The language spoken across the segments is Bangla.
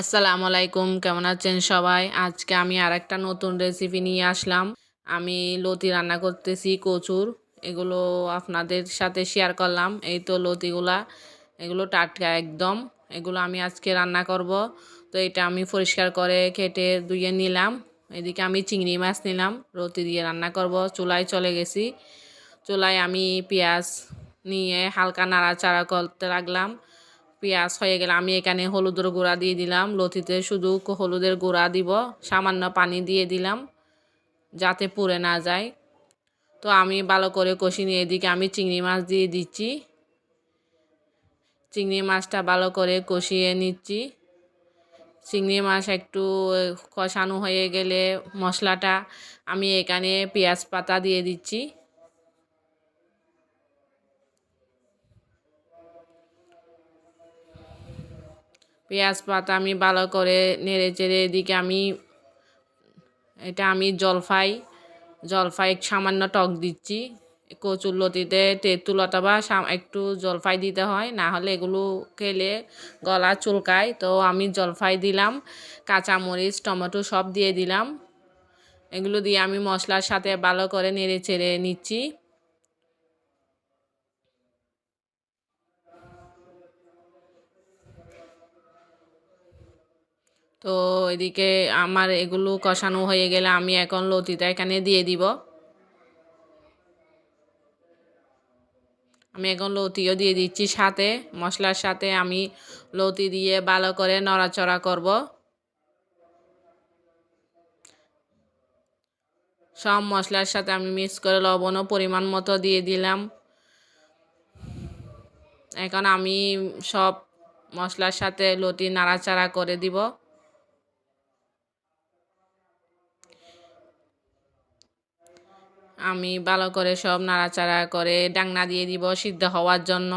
আসসালামু আলাইকুম, কেমন আছেন সবাই? আজকে আমি আর একটা নতুন রেসিপি নিয়ে আসলাম। আমি লতি রান্না করতেছি কচুর। এগুলো আপনাদের সাথে শেয়ার করলাম। এই তো লতিগুলা, এগুলো টাটকা একদম। এগুলো আমি আজকে রান্না করব। তো এটা আমি পরিষ্কার করে কেটে ধুয়ে নিলাম। এদিকে আমি চিংড়ি মাছ নিলাম লতি দিয়ে রান্না করব। চুলায় চলে গেছি। চুলায় আমি পেঁয়াজ নিয়ে হালকা নাড়াচাড়া করতে লাগলাম। পেঁয়াজ হয়ে গেলে আমি এখানে হলুদের গুঁড়া দিয়ে দিলাম। লতিতে শুধু হলুদের গুঁড়া দিব, সামান্য পানি দিয়ে দিলাম যাতে পুড়ে না যায়। তো আমি ভালো করে কষি নিয়ে এদিকে আমি চিংড়ি মাছ দিয়ে দিচ্ছি। চিংড়ি মাছটা ভালো করে কষিয়ে নিচ্ছি। চিংড়ি মাছ একটু কষানো হয়ে গেলে মশলাটা আমি এখানে পেঁয়াজ পাতা দিয়ে দিচ্ছি। পেঁয়াজ পাতা আমি ভালো করে নেড়ে চেড়ে এদিকে আমি, এটা আমি জলফাই জলফাই সামান্য টক দিচ্ছি। কচুর লতিতে তেঁতুল অথবা একটু জলফাই দিতে হয়, না হলে এগুলো খেলে গলা চুলকায়। তো আমি জলফাই দিলাম, কাঁচামরিচ, টমেটো সব দিয়ে দিলাম। এগুলো দিয়ে আমি মশলার সাথে ভালো করে নেড়ে চেড়ে নিচ্ছি। তো এদিকে আমার এগুলো কষানো হয়ে গেলে আমি এখন লতিটা এখানে দিয়ে দিব। আমি এখন লতিও দিয়ে দিচ্ছি সাথে, মশলার সাথে আমি লতি দিয়ে ভালো করে নড়াচড়া করব। সব মশলার সাথে আমি মিক্স করে লবণও পরিমাণ মতো দিয়ে দিলাম। এখন আমি সব মশলার সাথে লতি নাড়াচাড়া করে দিব। আমি ভালো করে সব নাড়াচাড়া করে ডাংনা দিয়ে দিব সিদ্ধ হওয়ার জন্য।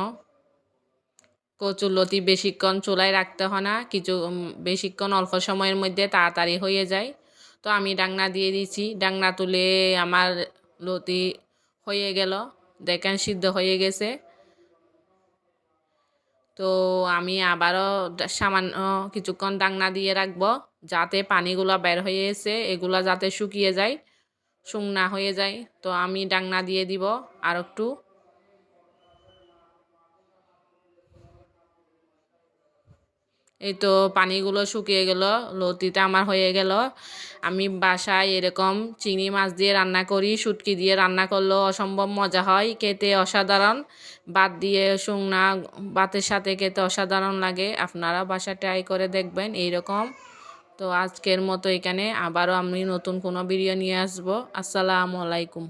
কচুর লতি বেশিক্ষণ চুলায় রাখতে হয় না, কিছু বেশিক্ষণ অল্প সময়ের মধ্যে তাড়াতাড়ি হয়ে যায়। তো আমি ডাংনা দিয়ে দিয়েছি ডাংনা তুলে আমার লতি হয়ে গেল, দেখেন সিদ্ধ হয়ে গেছে। তো আমি আবারও সামান্য কিছুক্ষণ ডাংনা দিয়ে রাখব, যাতে পানিগুলো বের হয়ে এসে এগুলো যাতে শুকিয়ে যায়। শুকনা হয়ে যায়। তো আমি ডাংনা দিয়ে দিব আর একটু। এই তো পানিগুলো শুকিয়ে গেল, লতিটা আমার হয়ে গেল। আমি বাসায় এরকম চিংড়ি মাছ দিয়ে রান্না করি, শুটকি দিয়ে রান্না করলেও অসম্ভব মজা হয়, খেতে অসাধারণ। ভাত দিয়ে শুকনা ভাতের সাথে খেতে অসাধারণ লাগে। আপনারা বাসা ট্রাই করে দেখবেন, এইরকম। তো আজকের মতো এখানে আবারও আমি নতুন কোনো ভিডিও নিয়ে আসব। আসসালামু আলাইকুম।